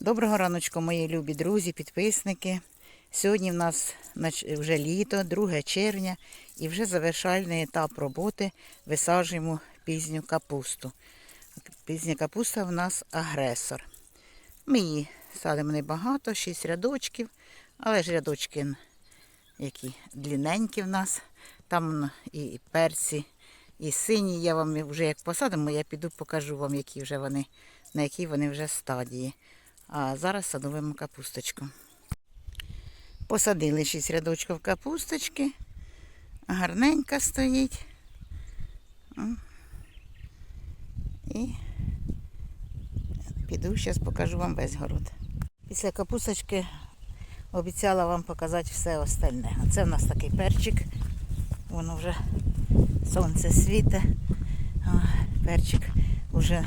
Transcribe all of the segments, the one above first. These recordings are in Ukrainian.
Доброго раночку, мої любі друзі, підписники. Сьогодні в нас вже літо, 2 червня, і вже завершальний етап роботи висаджуємо пізню капусту. Пізня капуста в нас агресор. Ми її садимо небагато, 6 рядочків, але ж рядочки які длинненькі в нас. Там і перці, і сині. Я вам вже як посадимо, я піду покажу вам, які вже вони, на якій вони вже стадії. А зараз садовимо капусточку. Посадили 6 рядочків капусточки. Гарненька стоїть. І піду, зараз покажу вам весь город. Після капусточки обіцяла вам показати все остальне. Це в нас такий перчик. Воно вже сонце світе. Перчик вже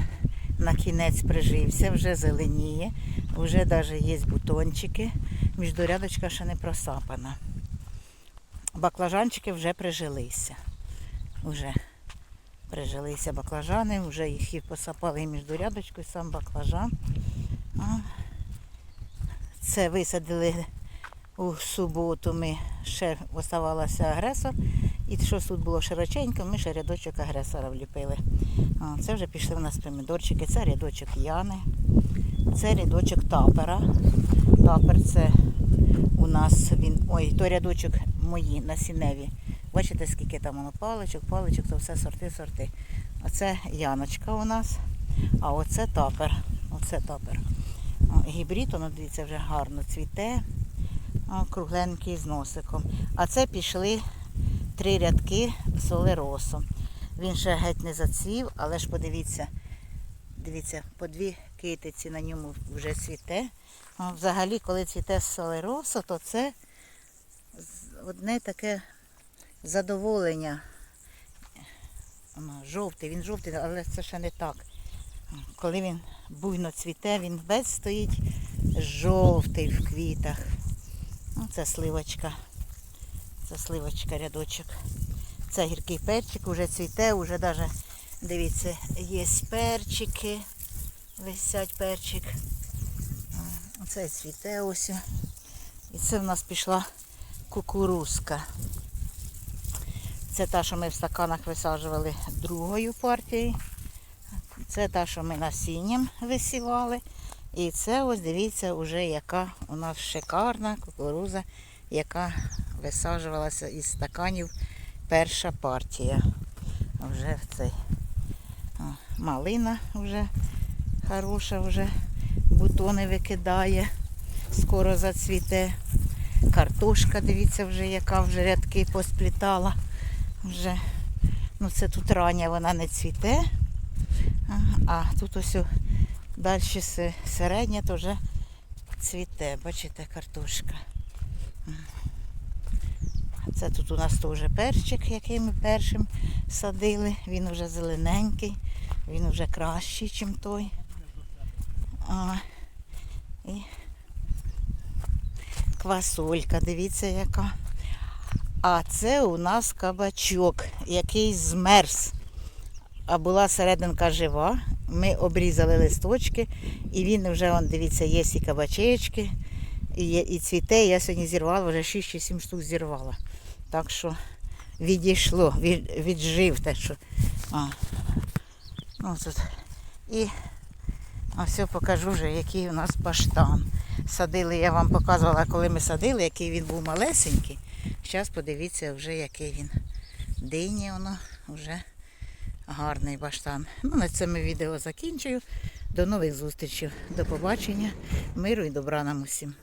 на кінець прижився, вже зеленіє, вже навіть є бутончики. Міждорядочка ще не просапана. Баклажанчики вже прижилися. Вже прижилися баклажани, вже їх і посапали і міждорядочку, і сам баклажан. Це висадили у суботу. Ми ще оставалася агресор. І що тут було широченько, ми ще рядочок агресора вліпили. А, Це вже пішли у нас помідорчики, це рядочок Яни, це рядочок тапера. Тапер це у нас він. Ой, то рядочок мої насінневі. Бачите, скільки там воно паличок, паличок, то все сорти, сорти. Оце Яночка у нас, а оце тапер. Оце тапер. Гібрид, воно дивіться, вже гарно цвіте, кругленький з носиком. А це пішли три рядки солеросом. Він ще геть не зацвів, але ж подивіться, дивіться, по дві китиці на ньому вже цвіте. Взагалі, коли цвіте солеросо, то це одне таке задоволення. Жовтий, він жовтий, але це ще не так. Коли він буйно цвіте, він весь стоїть жовтий в квітах. Ну, Це сливочка. Це сливочка рядочок. Це гіркий перчик, вже цвіте, вже навіть, дивіться, є перчики. Висять перчик. Оце цвіте ось. І це в нас пішла кукурузка. Це та, що ми в стаканах висаджували другою партією. Це та, що ми насінням висівали. І це ось дивіться, вже яка у нас шикарна кукуруза, яка висаджувалася із стаканів перша партія. Вже в цей малина вже хороша, вже бутони викидає, скоро зацвіте. Картошка, дивіться, вже яка вже рядки посплітала. Вже, ну це тут рання вона не цвіте. А, а тут ось далі середня, то вже цвіте. Бачите, картошка. Це тут у нас теж перчик, який ми першим садили. Він вже зелененький, він вже кращий, ніж той. А, і квасолька, дивіться яка. А це у нас кабачок, який змерз. А була серединка жива. Ми обрізали листочки, і він вже, он, дивіться, є і кабачечки, і, і цвіте. Я сьогодні зірвала, вже 6 чи 7 штук зірвала. Так що відійшло, від, віджив те, що. А. Ну, тут. І ось покажу вже, який у нас баштан. Садили, я вам показувала, коли ми садили, який він був малесенький. Зараз подивіться вже, який він. Дині воно вже гарний баштан. Ну, на цьому відео закінчую. До нових зустрічей. До побачення. Миру і добра нам усім.